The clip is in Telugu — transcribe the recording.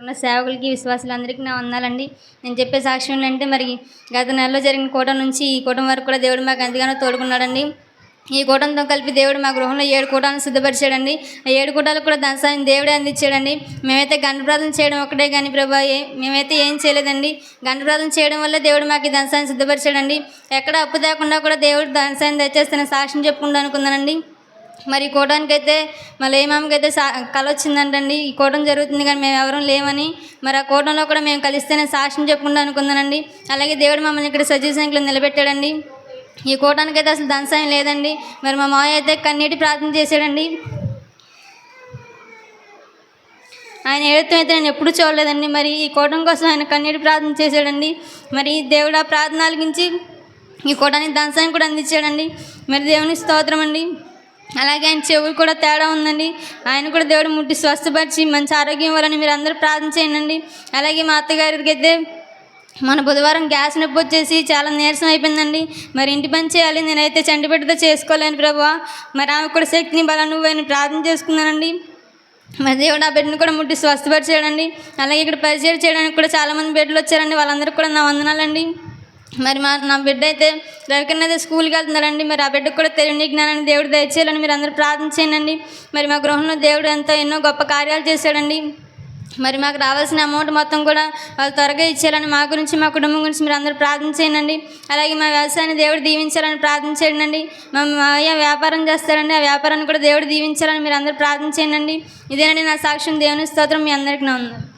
ఉన్న సేవకులకి విశ్వాసులందరికీ నా వందాలండి. నేను చెప్పే సాక్ష్యం ఏంటంటే మరి గత నెలలో జరిగిన కూటం నుంచి ఈ కూటం వరకు కూడా దేవుడు మాకు ఎంతగానో తోడుకున్నాడండి. ఈ కూటంతో కలిపి దేవుడు మా గృహంలో ఏడు కూటాలను సిద్ధపరిచాడండి. ఆ ఏడు కూటాలకు కూడా దాని దేవుడే అందించాడండి. మేమైతే గంట ప్రార్థన చేయడం ఒకటే కానీ ప్రభా ఏ మేమైతే ఏం చేయలేదండి. గంట ప్రార్థన చేయడం వల్ల దేవుడు మాకు ఈ ధనసాన్ని సిద్ధపరిచాడండి. ఎక్కడ అప్పు తేకుండా కూడా దేవుడు ధనసాన్ని తెచ్చేస్తున్న సాక్ష్యం చెప్పుకుంటూ అనుకున్నానండి మరి ఈ కూటానికైతే మళ్ళీ ఏమామకైతే సా కళ వచ్చిందంటండి ఈ కూటం జరుగుతుంది కానీ మేము ఎవరం లేమని మరి ఆ కూటంలో కూడా మేము కలిస్తేనే సాక్ష్యం చెప్పుకుంటా అనుకుందానండి. అలాగే దేవుడు మమ్మల్ని ఇక్కడ సజీవ సంఖ్యలో నిలబెట్టాడండి. ఈ కూటానికైతే అసలు ధనసాయం లేదండి. మరి మా మావయ్య అయితే కన్నీటి ప్రార్థన చేశాడండి. ఆయన ఏడుతం అయితే నేను ఎప్పుడూ చూడలేదండి. మరి ఈ కూటం కోసం ఆయన కన్నీటి ప్రార్థన చేశాడండి. మరి దేవుడు ఆ ప్రార్థన ఆలకించి ఈ కూటానికి ధనసాయం కూడా అందించాడండి. మరి దేవుని స్తోత్రం అండి. అలాగే ఆయన చెవులు కూడా తేడా ఉందండి. ఆయన కూడా దేవుడు ముట్టి స్వస్థపరిచి మంచి ఆరోగ్యం ఇవ్వాలని మీరు అందరూ ప్రార్థన చేయండి. అలాగే మా అత్తగారికి అయితే మన బుధవారం గ్యాస్ నొప్పి వచ్చేసి చాలా నీరసం అయిపోయిందండి. మరి ఇంటి పని చేయాలి నేనైతే చంటిపెట్టుతో చేసుకోలేను ప్రభా మరి ఆమె కూడా శక్తిని బలం నువ్వు ప్రార్థన చేసుకున్నానండి. మరి దేవుడు ఆ బిడ్డను కూడా ముట్టి స్వస్థపరిచేయడండి అలాగే ఇక్కడ పరిచయం చేయడానికి కూడా చాలామంది బిడ్డలు వచ్చారండి. వాళ్ళందరికీ కూడా నా వందనాలండి. మరి మా నా బిడ్డ అయితే రవికన్న అయితే స్కూల్కి వెళ్తున్నారండి మరి ఆ బిడ్డకు కూడా తెలియని జ్ఞానాన్ని దేవుడు దయచేయాలని మీరు అందరూ ప్రార్థన చేయండి. మరి మా గృహంలో దేవుడు ఎంతో ఎన్నో గొప్ప కార్యాలు చేశాడండి. మరి మాకు రావాల్సిన అమౌంట్ మొత్తం కూడా వాళ్ళు త్వరగా ఇచ్చేయాలని మా గురించి మా కుటుంబం గురించి మీరు అందరూ ప్రార్థన చేయండి. అలాగే మా వ్యవసాయాన్ని దేవుడు దీవించాలని ప్రార్థన చేయండి. మా మావయ్య వ్యాపారం చేస్తారండి. ఆ వ్యాపారాన్ని కూడా దేవుడు దీవించాలని మీరు అందరూ ప్రార్థించేయండి ఇదేనండి నా సాక్ష్యం. దేవుని స్తోత్రం మీ అందరికీ నా ఉంది